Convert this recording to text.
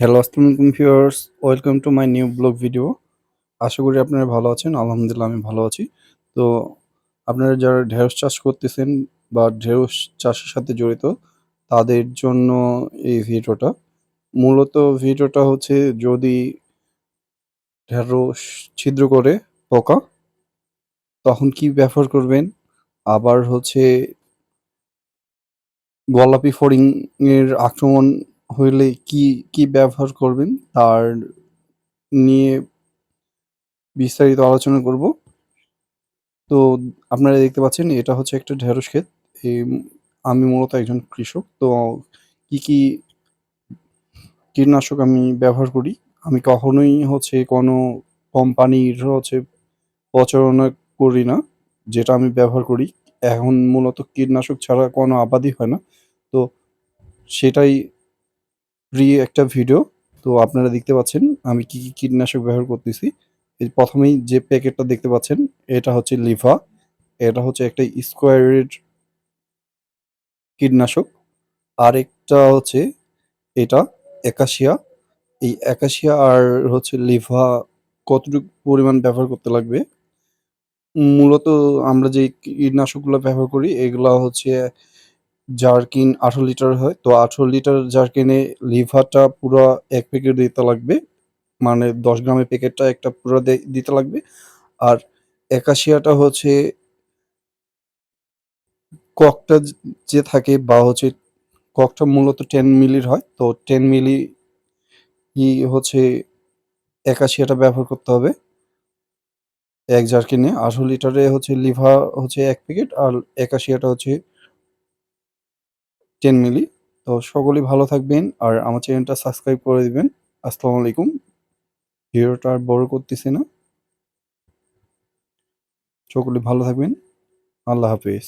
Hello আসসালামু আলাইকুম viewers welcome to my new blog video আশা করি আপনারা ভালো আছেন। আলহামদুলিল্লাহ, আমি ভালো আছি। তো আপনারা যারা ঢেঁড়স চাষ করতেছেন বা ঢেঁড়স চাষের সাথে জড়িত, তাদের জন্য এই ভিডিওটা। মূলত ভিডিওটা হচ্ছে, যদি ঢেঁড়স ছিদ্র করে পোকা, তখন কি ব্যবহার করবেন? আবার হচ্ছে, গোলাপি ফড়িং এর আক্রমণ হইলে কি কি ব্যবহার করবেন তার নিয়ে বিস্তারিত আলোচনা করব। তো আপনারা দেখতে পাচ্ছেন এটা হচ্ছে একটা ঢেঁড়স ক্ষেত। আমি মূলত একজন কৃষক, তো কি কি কীটনাশক আমি ব্যবহার করি? আমি কখনোই হচ্ছে কোনো কোম্পানির হচ্ছে প্রচারণা করি না, যেটা আমি ব্যবহার করি। এখন মূলত কীটনাশক ছাড়া কোনো আবাদই হয় না। তো সেটাই ফ্রি একটা ভিডিও তো আপনারা দেখতে পাচ্ছেন আমি কি কি কীটনাশক ব্যবহার করতেছি। এই প্রথমেই যে প্যাকেটটা দেখতে পাচ্ছেন, এটা হচ্ছে লিভা। এটা হচ্ছে একটা স্কোয়ারের কীটনাশক। আরেকটা হচ্ছে এটা একাশিয়া। এই একাশিয়া আর হচ্ছে লিভা কতটুকু পরিমাণ ব্যবহার করতে লাগবে? মূলত আমরা যে কীটনাশকগুলো ব্যবহার করি, এগুলা হচ্ছে জারকিন আঠারো লিটার হয়। তো আঠারো লিটার জারকিনে লিভারটা পুরো এক প্যাকেট দিতে লাগবে। মানে দশ গ্রামের প্যাকেটটা একটা পুরো দিতে লাগবে। আর একাশিয়াটা হচ্ছে ককটা যে থাকে বা হচ্ছে ককটা মূলত টেন মিলির হয়। তো টেন মিলি ই হচ্ছে একাশিয়াটা ব্যবহার করতে হবে এক জার্কিনে। আঠারো লিটারে হচ্ছে লিভা হচ্ছে এক প্যাকেট আর একাশিয়াটা হচ্ছে টেন মিলি। তো সকলেই ভালো থাকবেন আর আমার চ্যানেলটা সাবস্ক্রাইব করে দিবেন। আসসালামু আলাইকুম। ভিডিওটা আর বড় করতেছি না। সকলে ভালো থাকবেন। আল্লাহ হাফিজ।